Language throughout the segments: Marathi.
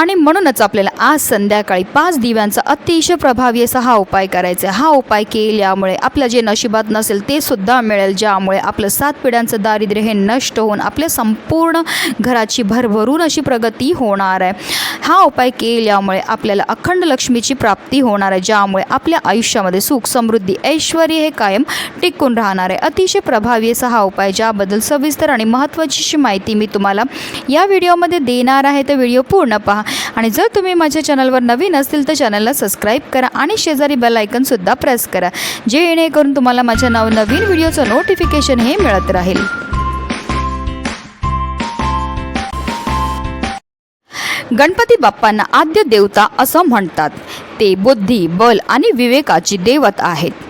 आणि म्हणूनच आपल्याला आज संध्याकाळी पाच दिव्यांचा अतिशय प्रभावी असा हा उपाय करायचा आहे. हा उपाय केल्यामुळे आपल्या जे नशिबात नसेल ते सुद्धा मिळेल ज्यामुळे आपलं सात पिढ्यांचं दारिद्र्य हे नष्ट होऊन आपल्या संपूर्ण घराची भरभरून अशी प्रगती होणार आहे. हा उपाय केल्यामुळे आपल्याला अखंड लक्ष्मीची प्राप्ती होणार आहे ज्यामुळे आपल्या आयुष्यामध्ये सुख समृद्धी ऐश्वर हे कायम टिकून राहणार आहे. अतिशय प्रभावी असा हा उपाय ज्याबद्दल सविस्तर आणि महत्त्वाची माहिती मी तुम्हाला या व्हिडिओमध्ये देणार आहे. तर व्हिडिओ पूर्ण पहा. आणि जर तुम्ही माझ्या चॅनलवर नवीन असतील तर चॅनलला सबस्क्राईब करा आणि शेजारी बेल आयकनसुद्धा प्रेस करा जेणेकरून तुम्हाला माझ्या नव नवीन व्हिडिओचं नोटिफिकेशन हे मिळत राहील. गणपती बाप्पांना आद्य देवता असं म्हणतात. ते बुद्धी बल आणि विवेकाची देवत आहेत.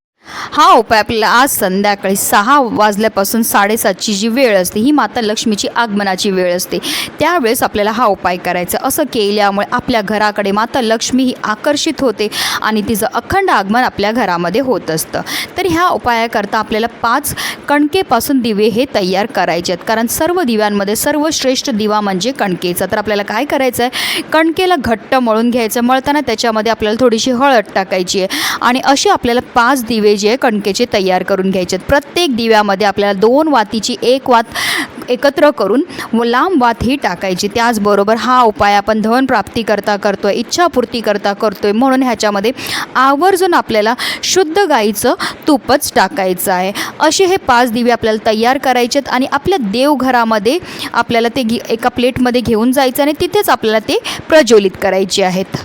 हा उपाय आपल्याला आज संध्याकाळी सहा वाजल्यापासून साडेसातची जी वेळ असते ही माता लक्ष्मीची आगमनाची वेळ असते. त्यावेळेस आपल्याला हा उपाय करायचा. असं केल्यामुळे आपल्या घराकडे माता लक्ष्मी ही आकर्षित होते आणि तिचं अखंड आगमन आपल्या घरामध्ये होत असतं. तर ह्या उपायाकरता आपल्याला पाच कणकेपासून दिवे हे तयार करायचे आहेत. कारण सर्व दिव्यांमध्ये सर्वश्रेष्ठ दिवा म्हणजे कणकेचा. तर आपल्याला काय करायचं आहे कणकेला घट्ट मळून घ्यायचं. मळताना त्याच्यामध्ये आपल्याला थोडीशी हळद टाकायची आहे. आणि असे आपल्याला पाच दिवे जे कणकेचे तयार करून घ्यायचे आहेत. प्रत्येक दिव्यामध्ये आपल्याला दोन वातीची एक वात एकत्र करून व लांब वात ही टाकायची. त्याचबरोबर हा उपाय आपण धन प्राप्ती करता करतो आहे इच्छापूर्ती करता करतो आहे म्हणून ह्याच्यामध्ये आवर्जून आपल्याला शुद्ध गाईचं तूपच टाकायचं आहे. असे हे पाच दिवे आपल्याला तयार करायचे आहेत आणि आपल्या देवघरामध्ये आपल्याला ते घे एका प्लेटमध्ये घेऊन जायचं आणि तिथेच आपल्याला ते प्रज्वलित करायचे आहेत.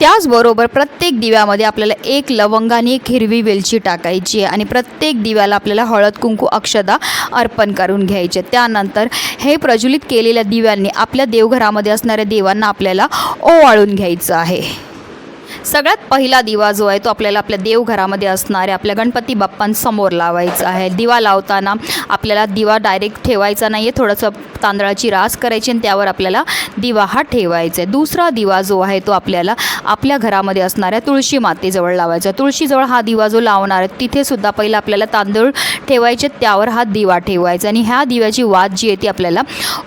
त्याचबरोबर प्रत्येक दिव्यामध्ये आपल्याला एक लवंग आणि एक हिरवी वेलची टाकायची आहे. आणि प्रत्येक दिव्याला आपल्याला हळद कुंकू अक्षदा अर्पण करून घ्यायचे. त्यानंतर हे प्रज्वलित केलेल्या दिव्यांनी आपल्या देवघरामध्ये असणाऱ्या देवांना आपल्याला ओवाळून घ्यायचं आहे. सगळ्यात पहिला दिवा जो आहे तो आपल्याला आपल्या देवघरामध्ये असणाऱ्या आपल्या गणपती बाप्पांसमोर लावायचा आहे. दिवा लावताना आपल्याला दिवा डायरेक्ट ठेवायचा नाही आहे थोडंसं तांदळाची रास करायची आणि त्यावर आपल्याला दिवा हा ठेवायचा आहे. दुसरा दिवा जो आहे तो आपल्याला आपल्या घरामध्ये असणाऱ्या तुळशी मातेजवळ लावायचा तुळशीजवळ हा दिवा जो लावणार आहे तिथेसुद्धा पहिला आपल्याला तांदूळ ठेवायचे त्यावर हा दिवा ठेवायचा आणि ह्या दिव्याची वाद जी आहे ती आपल्याला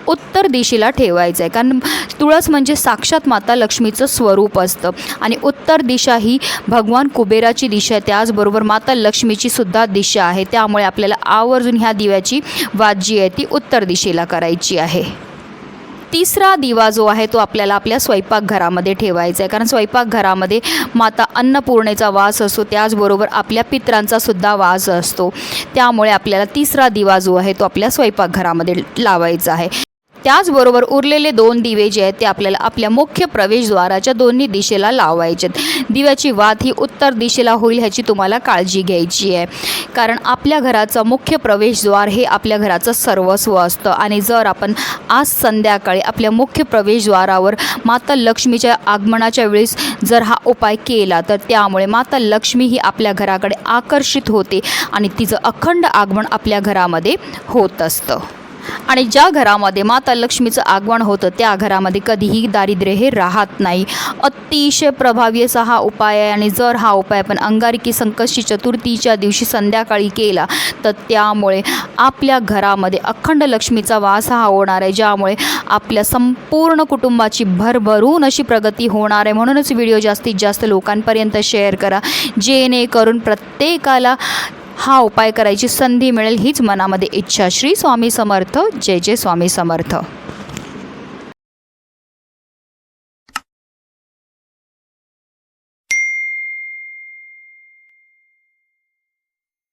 उत्तर दिशेला ठेवायचं आहे. कारण तुळस म्हणजे साक्षात माता लक्ष्मीचं स्वरूप असतं आणि उत्तर उत्तर दिशा ही भगवान कुबेराची दिशा आहे. त्याचबरोबर माता लक्ष्मीची सुद्धा दिशा आहे. त्यामुळे आपल्याला आवर्जून ह्या दिव्याची वाद जी आहे ती उत्तर दिशेला करायची आहे. तिसरा दिवा जो आहे तो आपल्याला आपल्या स्वयंपाकघरामध्ये ठेवायचा आहे. कारण स्वयंपाकघरामध्ये माता अन्नपूर्णेचा वास असतो. त्याचबरोबर आपल्या पित्रांचा सुद्धा वास असतो. त्यामुळे आपल्याला तिसरा दिवा जो आहे तो आपल्या स्वयंपाकघरामध्ये लावायचा आहे. त्याचबरोबर उरलेले दोन दिवे जे आहेत ते आपल्याला आपल्या मुख्य प्रवेशद्वाराच्या दोन्ही दिशेला लावायचे दिव्याची वात ही उत्तर दिशेला होईल ह्याची तुम्हाला काळजी घ्यायची आहे. कारण आपल्या घराचं मुख्य प्रवेशद्वार हे आपल्या घराचं सर्वस्व असतं. आणि जर आपण आज संध्याकाळी आपल्या मुख्य प्रवेशद्वारावर माता लक्ष्मीच्या आगमनाच्या वेळेस जर हा उपाय केला तर त्यामुळे माता लक्ष्मी ही आपल्या घराकडे आकर्षित होते आणि तिचं अखंड आगमन आपल्या घरामध्ये होत असतं. आणि ज्या घरामध्ये माता लक्ष्मीचं आगमन होतं त्या घरामध्ये कधीही दारिद्र्य हे राहत नाही. अतिशय प्रभावी असा हा उपाय आहे आणि जर हा उपाय आपण अंगारकी संकष्टी चतुर्थीच्या दिवशी संध्याकाळी केला तर त्यामुळे आपल्या घरामध्ये अखंड लक्ष्मीचा वास हा होणार आहे ज्यामुळे आपल्या संपूर्ण कुटुंबाची भरभरून अशी प्रगती होणार आहे. म्हणूनच व्हिडिओ जास्तीत जास्त लोकांपर्यंत शेअर करा जेणेकरून प्रत्येकाला हा उपाय करायची संधी मिळेल हीच मनामध्ये इच्छा. श्री स्वामी समर्थ. जय जय स्वामी समर्थ.